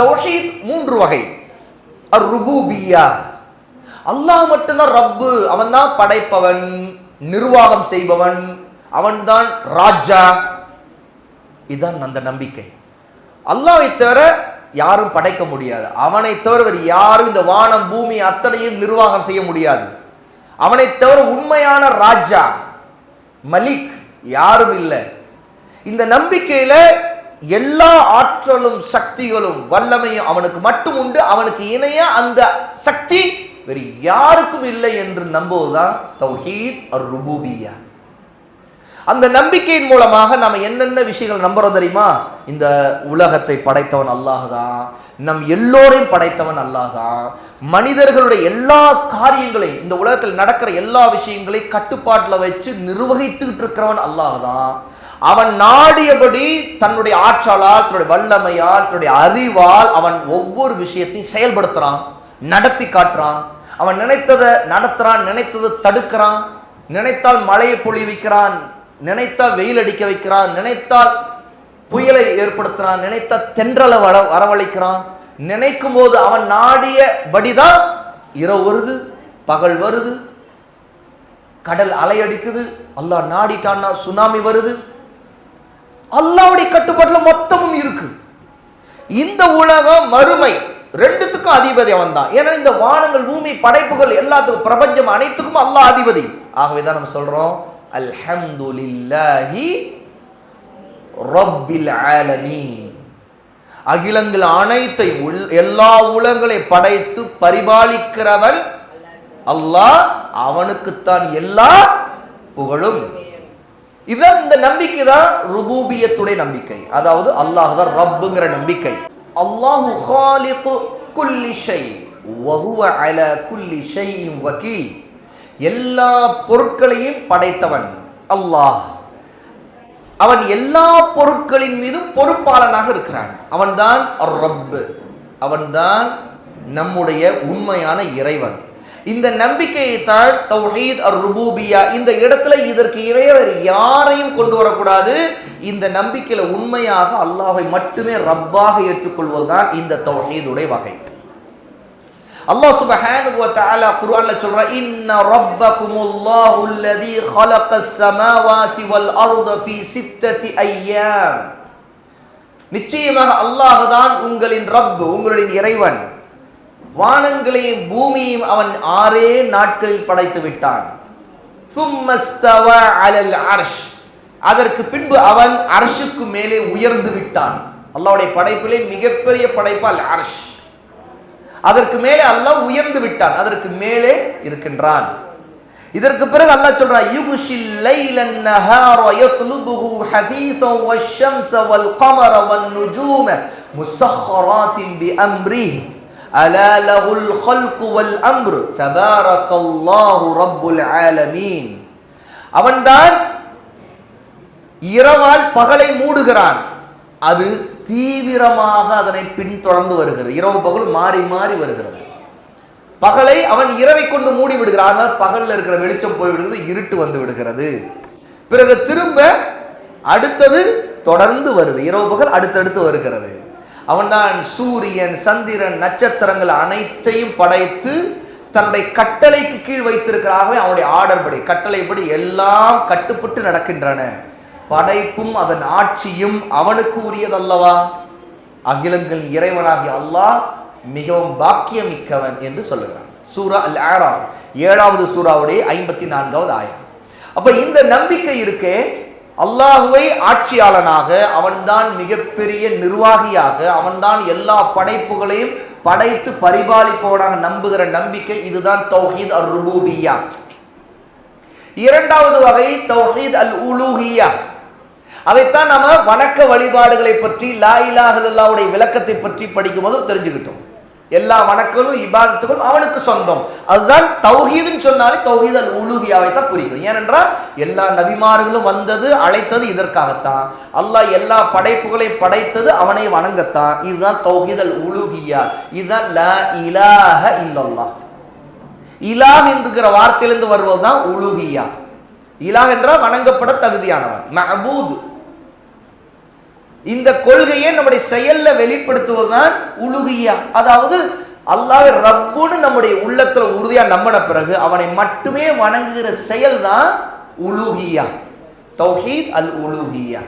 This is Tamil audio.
தௌஹீத் மூன்று வகை. அர் ருபூபியா அல்லாஹ் மட்டும்தான் ரப்பு அவன் தான் படைப்பவன் நிர்வாகம் செய்பவன் அவன்தான் ராஜா. இதுதான் அந்த நம்பிக்கை. அல்லாவை தவிர யாரும் படைக்க முடியாது. அவனை தவிர யாரும் இந்த வானம் பூமி அத்தனையும் நிர்வாகம் செய்ய முடியாது. அவனை தவிர உண்மையான ராஜா மலிக் யாரும் இல்லை. இந்த நம்பிக்கையில எல்லா ஆற்றலும் சக்திகளும் வல்லமையும் அவனுக்கு மட்டும் உண்டு. அவனுக்கு இணைய அந்த சக்தி வேறு யாருக்கும் இல்லை என்று நம்புவதுதான் தௌஹீத் அர் ருபூபியா அந்த நம்பிக்கையின் மூலமாக நம்ம என்னென்ன விஷயங்கள் நம்புறோம் தெரியுமா? இந்த உலகத்தை படைத்தவன் அல்லாஹ் தான் நம் எல்லோரையும் படைத்தவன் அல்லாஹ் தான் மனிதர்களுடைய எல்லா காரியங்களையும் இந்த உலகத்தில் நடக்கிற எல்லா விஷயங்களையும் கட்டுப்பாட்டில் வச்சு நிர்வகித்துக்கிட்டு இருக்கிறவன் அல்லாஹ் தான் அவன் நாடியபடி தன்னுடைய ஆற்றலால் தன்னுடைய வல்லமையால் தன்னுடைய அறிவால் அவன் ஒவ்வொரு விஷயத்தையும் செயல்படுத்துறான் நடத்தி காட்டுறான். அவன் நினைத்ததை நடத்துறான் நினைத்ததை தடுக்கிறான். நினைத்தால் மழையை பொழிவிக்கிறான் நினைத்தால் வெயில் அடிக்க வைக்கிறான் நினைத்தால் புயலை ஏற்படுத்துறான் நினைத்தால் தென்றலை வர வரவழைக்கிறான். நினைக்கும் போது அவன் நாடியபடிதான் இரவு வருது பகல் வருது கடல் அலையடிக்குது அல்லாஹ் நாடிட்டான்னா சுனாமி வருது அல்லாவுடைய கட்டுப்பாட்டில் மொத்தமும் இருக்கு. இந்த உலகம் மறுமை ரெண்டுத்துக்கும் அதிபதி அவன் தான் ஏன்னா இந்த வானங்கள் பூமி படைப்புகள் எல்லாத்துக்கும் பிரபஞ்சம் அனைத்துக்கும் அல்லாஹ் அதிபதி. ஆகவே தான் நம்ம சொல்றோம் அல்ஹம்துலில்லாஹி ரப்பில் ஆலமீன். அகிலங்கள் அனைத்தையும் உள்- எல்லா உலகங்களை படைத்து பரிபாலிக்கிறவன் அல்லாஹ். அவனுக்குத்தான் எல்லா புகழும். இதான் இந்த நம்பிக்கை தான் ருபூபியத்துடைய நம்பிக்கை. அதாவது அல்லாஹ் தான் ரப்புங்கிற நம்பிக்கை. அல்லாஹு ஹாலிகு குல்லி ஷை வஹுவ அல குல்லி ஷையும் வக்கீல் எல்லா பொருட்களையும் படைத்தவன் அல்லாஹ். அவன் எல்லா பொருட்களின் மீதும் பொறுப்பாளனாக இருக்கிறான். அவன்தான் ரப்பு. அவன்தான் நம்முடைய உண்மையான இறைவன். இந்த நம்பிக்கையை தான் தௌஹீத் அர் ருபூபியா இந்த இடத்துல இதற்கு இறைவர் யாரையும் கொண்டு வரக்கூடாது. இந்த நம்பிக்கையில உண்மையாக அல்லாஹை மட்டுமே ரப்பாக ஏற்றுக்கொள்வதுதான் இந்த தௌஹீதுடைய வகை. அல்லாஹ் சுபஹானஹு வ தஆலா குர்ஆன்ல சொல்றா இன்ன ரப்பகுமுல்லாஹு அல்லதி ஹலகஸ் ஸமாவாதி வல் அர்த ஃபீ சித்தத்தி அய்யாம் நிச்சயமாக அல்லாஹ் தான் உங்களின் ரப் உங்களின் இறைவன். வானங்களையும் பூமியையும் அவன் ஆறே நாட்களில் படைத்து விட்டான். அதற்கு பின்பு அவன் அரசுக்கு மேலே உயர்ந்து விட்டான். அல்லாவுடைய படைப்பிலே மிகப்பெரிய படைப்பால் அரஷ். அதற்கு மேலே அல்லாஹ் உயர்ந்து விட்டான். அதற்கு மேலே இருக்கின்றான். இதற்கு பிறகு அல்லாஹ் சொல்றான் யுகுஷில் லைலன் நஹார யத்லுபுஹு ஹதீஸா வஷ் ஷம்ஸ வல் கமர வன் நுஜூம முஸஹ்ஹராத்தின் பி அம்ரிஹி. அலா லஹுல் خلق والامر تبارك الله رب العالمين அவன்தான் இரவால் பகலை மூடுகிறான் அது தீவிரமாக அதனை பின்தொடர்ந்து வருகிறது இரவு பகல் மாறி மாறி வருகிறது பகலை அவன் இரவை கொண்டு மூடி விடுகிறான் ஆனால் பகல்ல இருக்கிற வெளிச்சம் போய் விடுகிறது இருட்டு வந்து விடுகிறது பிறகு திரும்ப அடுத்தது தொடர்ந்து வருது இரவு பகல் அடுத்தடுத்து வருகிறது அவன்தான் சூரியன் சந்திரன் நட்சத்திரங்கள் அனைத்தையும் படைத்து தன்னுடைய கட்டளைக்கு கீழ் வைத்திருக்கிறாகவே அவனுடைய ஆர்டர் படி. கட்டளைப்படி எல்லாம் கட்டுப்பட்டு நடக்கின்றன. படைப்பும் அதன் ஆட்சியும் அவனுக்கு உரியதல்லவா? அகிலங்கள் இறைவனாகிய அல்லாஹ் மிகவும் பாக்கியமிக்கவன் என்று சொல்லுகிறான். சூரா அல் ஆராம் ஏழாவது சூறாவுடைய ஐம்பத்தி நான்காவது ஆயம். அப்ப இந்த நம்பிக்கை இருக்கே அல்லாஹுவை ஆட்சியாளனாக அவன்தான் மிகப்பெரிய நிர்வாகியாக அவன்தான் எல்லா படைப்புகளையும் படைத்து பரிபாலிப்பவனாக நம்புகிற நம்பிக்கை இதுதான் தௌஹீத் அல் ருபூபியா இரண்டாவது வகை தௌஹீத் அல் உலூஹியா அதைத்தான் நாம வணக்க வழிபாடுகளை பற்றி லா இலாஹ விளக்கத்தை பற்றி படிக்கும்போது தெரிஞ்சுக்கிட்டோம். எல்லா வணக்கங்களும் இபாதத்துகளும் அவனுக்கு சொந்தம். அதுதான் தௌஹீதுன்னு சொன்னாலே தௌஹீத் அல் உலூகியாவை தான் குறிக்கும் ஏனென்றால் எல்லா நபிமார்களும் வந்தது அழைத்தது இதற்காகத்தான். அல்லாஹ் எல்லா படைப்புகளை படைத்தது அவனை வணங்கத்தான். இதுதான் தௌஹீத் அல் உலூகியா இதுதான் லா இலாஹ இல்லல்லா இலாஹ் என்கிற வார்த்தையிலிருந்து வருவது தான் உலூகியா இலாஹ் என்றால் வணங்கப்பட தகுதியானவன். மஹபூத் இந்த கொள்கையை நம்முடைய செயல்ல வெளிப்படுத்துவதுதான் உலுகியா. அதாவது அல்லாஹ் ரப்புன்னு நம்முடைய உள்ளத்துல உறுதியா நம்பின பிறகு அவனை மட்டுமே வணங்குகிற செயல் தான் உலுகியா. தௌஹீத் அல் உலுகியா.